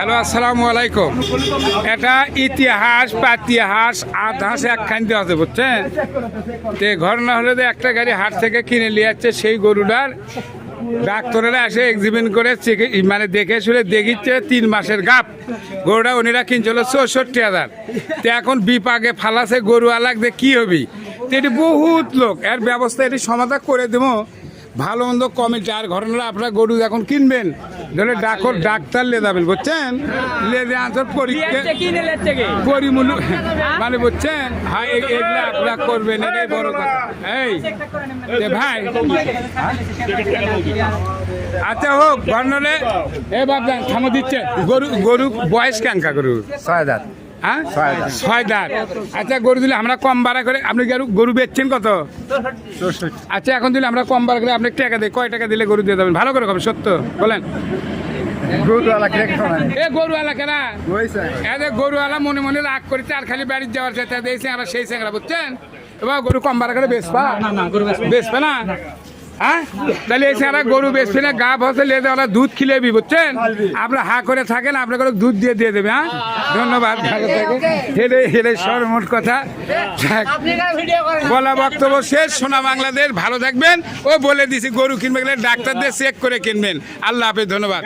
Hello, আসসালামু আলাইকুম। এটা ইতিহাস, পাতিহাস, আধাস একখান দিয়ে আছে, বুঝছেন? তে ঘটনা হলে যে একটা গাড়ি হাট থেকে কিনে নিয়ে যাচ্ছে সেই গরুটার ডাক্তারেরা এসে এক্সিবিন করে মানে দেখে শুনে দেখিচ্ছে তিন মাসের গাপ গরুটা উনিরা কিনছিল চৌষট্টি হাজার। তো এখন বিপাকে ফালাছে গরু দিয়ে কি হবি? তো এটি বহুত লোক। এর ব্যবস্থা এটি সমাধান করে দেবো। ভালো মন্দ কমিটি। আর ঘটনা আপনারা গরু যখন কিনবেন। ধরে ডাকর ডাক্তার লে যাবেন বুঝছেন? লে যে আনসার পরীক্ষা পরিমূল্য মানে বুঝছেন? হ্যাঁ এগুলা আপনারা করবেন এটাই বড় কথা। এই ভাই। আচ্ছা হোক বর্ণলে এ বাবদান থামো দিচ্ছে। গরু গরু বয়স কেন গরু ছয় দাঁত। হ্যাঁ? ছয় দাঁত। আচ্ছা গরু দিলে আমরা কম ভাড়া করে আপনি গরু গরু বেচছেন কত? আচ্ছা এখন দিলে আমরা কম ভাড়া করে আপনি টাকা দিই কয় টাকা দিলে গরু দিয়ে দেবেন ভালো করে কবে সত্য? বলেন। গরুওয়ালা কে গরুওয়ালা কেনা গরুওয়ালা মনে মনে রাগ করে আর খালি বাড়ির যাওয়ার সাথে সেই স্যাংরা বুঝছেন? এবার গরু কম ভাড়া করে বেচবা। বেচবে না? হ্যাঁ? তাহলে এছাড়া গরু বেশি না গা ভসে লেদে ওরা দুধ খিলেবি বুঝছেন? আপনার হা করে থাকেন আপনাকে দুধ দিয়ে দিয়ে দেবে হ্যাঁ? ধন্যবাদ। হেরে হেরে সর্বমোট কথা। বলা বক্তব্য শেষ সোনা বাংলাদেশ ভালো থাকবেন। ও বলে দিছি গরু কিনবে গেলে ডাক্তারদের চেক করে কিনবেন। আল্লাহ হাফেজ ধন্যবাদ।